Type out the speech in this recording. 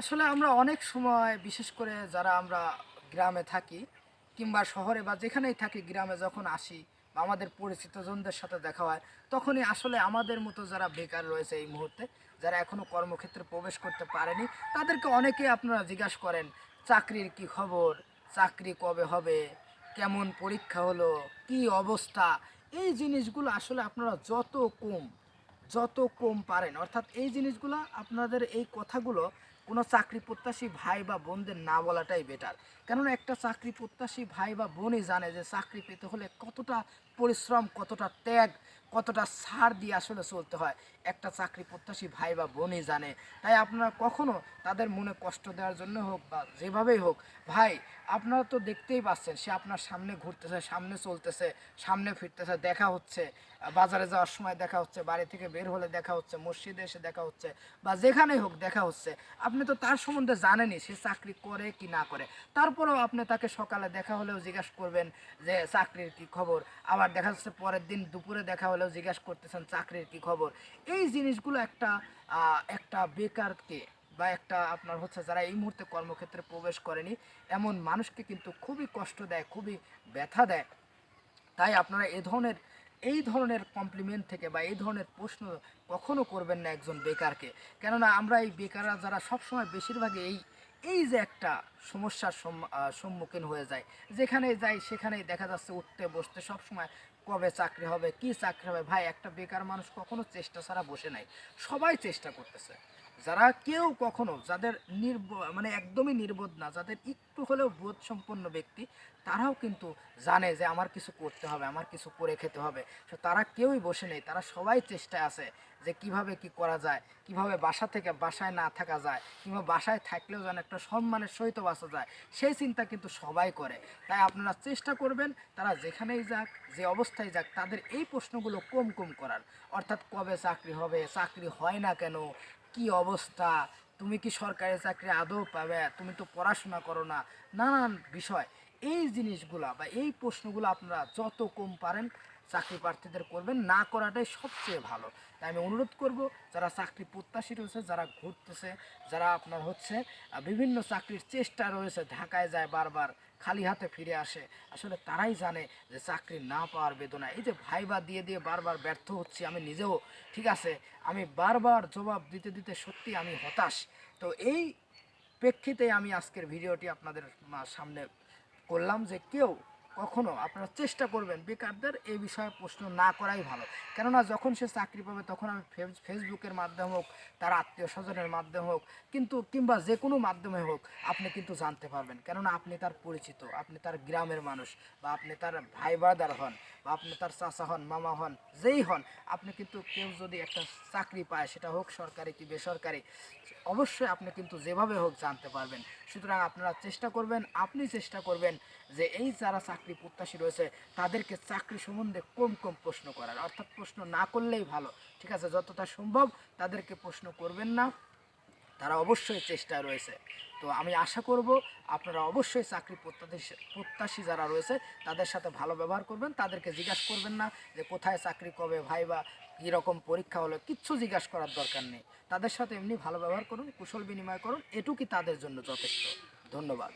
আসলে আমরা অনেক সময়, বিশেষ করে যারা আমরা গ্রামে থাকি কিংবা শহরে বা যেখানেই থাকি গ্রামে যখন আসি বা আমাদের পরিচিত জনদের সাথে দেখা হয়, তখনই আসলে আমাদের মতো যারা বেকার রয়েছে এই মুহূর্তে, যারা এখনও কর্মক্ষেত্রে প্রবেশ করতে পারেনি, তাদেরকে অনেকেই আপনারা জিজ্ঞাসা করেন, চাকরির কি খবর? চাকরি কবে হবে? কেমন পরীক্ষা হলো? কি অবস্থা? এই জিনিসগুলো আসলে আপনারা যত কম যত কম পারেন, অর্থাৎ এই জিনিসগুলো আপনাদের এই কথাগুলো কোনো চাকরি প্রত্যাশী ভাই বা বোনদের না বলাটাই বেটার কেননা একটা চাকরি প্রত্যাশী ভাই বা বোনই জানে যে চাকরি পেতে হলে কতটা পরিশ্রম, কতটা ত্যাগ, কতটা ছাড় দিয়ে আসলে চলতে হয়। একটা চাকরি প্রত্যাশী ভাই বা বোনই জানে। তাই আপনারা কখনো তাদের মনে কষ্ট দেওয়ার জন্য হোক বা যেভাবেই হোক, ভাই, আপনারা তো দেখতেই পাচ্ছেন সে আপনার সামনে ঘুরতেছে, সামনে চলতেছে, সামনে ফিরতেছে, দেখা হচ্ছে। বাজারে যাওয়ার সময় দেখা হচ্ছে, বাড়ি থেকে বের হলে দেখা হচ্ছে, মসজিদে এসে দেখা হচ্ছে, বা যেখানেই হোক দেখা হচ্ছে। আপনি তো তার সম্বন্ধে জানেনই সে চাকরি করে কি না করে। তারপরেও আপনি তাকে সকালে দেখা হলেও জিজ্ঞাসা করবেন যে, চাকরির কি খবর? আবার দেখা যাচ্ছে পরের দিন দুপুরে দেখা হলেও জিজ্ঞাসা করতেছেন, চাকরির কি খবর? এই জিনিসগুলো একটা একটা বেকারকে বা একটা আপনার হচ্ছে যারা এই মুহূর্তে কর্মক্ষেত্রে প্রবেশ করেনি, এমন মানুষকে কিন্তু খুবই কষ্ট দেয়, খুবই ব্যথা দেয়। তাই আপনারা এ ধরনের এই ধরনের কমপ্লিমেন্ট থেকে বা এই ধরনের প্রশ্ন কখনো করবেন না একজন বেকারকে। কেননা আমরা এই বেকাররা যারা সবসময় বেশিরভাগই এই এই যে একটা সমস্যার সম্মু- সম্মুখীন হয়ে যায়। যেখানে যাই সেখানেই দেখা যাচ্ছে উঠতে, বসতে সবসময় কবে চাকরি হবে, কি চাকরি হবে? ভাই, একটা বেকার মানুষ কখনো চেষ্টা ছাড়া বসে নাই। সবাই চেষ্টা করতেছে। যারা কেউ কখনো যাদের নির্ব মানে একদমই নির্বোধ না, যাদের একটু হলেও বোধ সম্পন্ন ব্যক্তি, তারাও কিন্তু জানে যে আমার কিছু করতে হবে, আমার কিছু করে খেতে হবে। তো তারা কেউই বসে নেই, তারা সবাই চেষ্টায় আছে যে কীভাবে কি করা যায়, কীভাবে বাসা থেকে বাসায় না থাকা যায়, কিংবা বাসায় থাকলেও যেন একটা সম্মানের সহিত বাসা যায়, সেই চিন্তা কিন্তু সবাই করে। তাই আপনারা চেষ্টা করবেন, তারা যেখানেই যাক, যে অবস্থায় যাক, তাদের এই প্রশ্নগুলো কম কম করার। অর্থাৎ কবে চাকরি হবে, চাকরি হয় না কেন কি অবস্থা? তুমি কি সরকারি চাকরি আদৌ পাবে? তুমি তো পড়াশোনা করো না। নানান বিষয়। এই জিনিসগুলা বা এই প্রশ্নগুলো আপনারা যত কম পারেন চাকরি প্রার্থীদের করবেন, না করাটাই সবচেয়ে ভালো। তাই আমি অনুরোধ করব, যারা চাকরি প্রত্যাশী রয়েছে, যারা ঘুরতেছে, যারা আপনার হচ্ছে বিভিন্ন চাকরির চেষ্টা রয়েছে, ঢাকায় যায় বারবার, খালি হাতে ফিরে আসে, আসলে তারাই জানে যে চাকরি না পাওয়ার বেদনা। এই যে ভাইবা দিয়ে দিয়ে বারবার ব্যর্থ হচ্ছি আমি নিজেও, ঠিক আছে, আমি বারবার জবাব দিতে দিতে সত্যি আমি হতাশ। তো এই প্রেক্ষিতে আমি আজকের ভিডিওটি আপনাদের সামনে করলাম যে কেউ কখনো আপনারা চেষ্টা করবেন বেকারদের এই বিষয়ে প্রশ্ন না করাই ভালো। কেননা যখন সে চাকরি পাবে তখন আমি ফেসবুকের মাধ্যমে হোক, তার আত্মীয় স্বজনের মাধ্যমে হোক, কিন্তু কিংবা যে কোনো মাধ্যমে হোক, আপনি কিন্তু জানতে পারবেন। কেননা আপনি তার পরিচিত, আপনি তার গ্রামের মানুষ বা আপনি তার ভাই ব্রাদার হন বা আপনি তার চাচা হন, মামা হন, যেই হন, আপনি কিন্তু কেউ যদি একটা চাকরি পায়, সেটা হোক সরকারি কি বেসরকারি, অবশ্যই আপনি কিন্তু যেভাবে হোক জানতে পারবেন। সুতরাং আপনারা চেষ্টা করবেন, আপনি চেষ্টা করবেন যে এই যারা চাকরি প্রত্যাশী রয়েছে, তাদেরকে চাকরি সম্বন্ধে কম কম প্রশ্ন করার, অর্থাৎ প্রশ্ন না করলেই ভালো। ঠিক আছে, যতটা সম্ভব তাদেরকে প্রশ্ন করবেন না, তারা অবশ্যই চেষ্টা রয়েছে। তো আমি আশা করব আপনারা অবশ্যই চাকরি প্রত্যাশী প্রত্যাশী যারা রয়েছে, তাদের সাথে ভালো ব্যবহার করবেন, তাদেরকে জিজ্ঞাসা করবেন না যে কোথায় চাকরি, কবে ভাই বা কীরকম পরীক্ষা হলো, কিচ্ছু জিজ্ঞাসা করার দরকার নেই। তাদের সাথে এমনি ভালো ব্যবহার করুন, কুশল বিনিময় করুন, এটুকুই তাদের জন্য যথেষ্ট। ধন্যবাদ।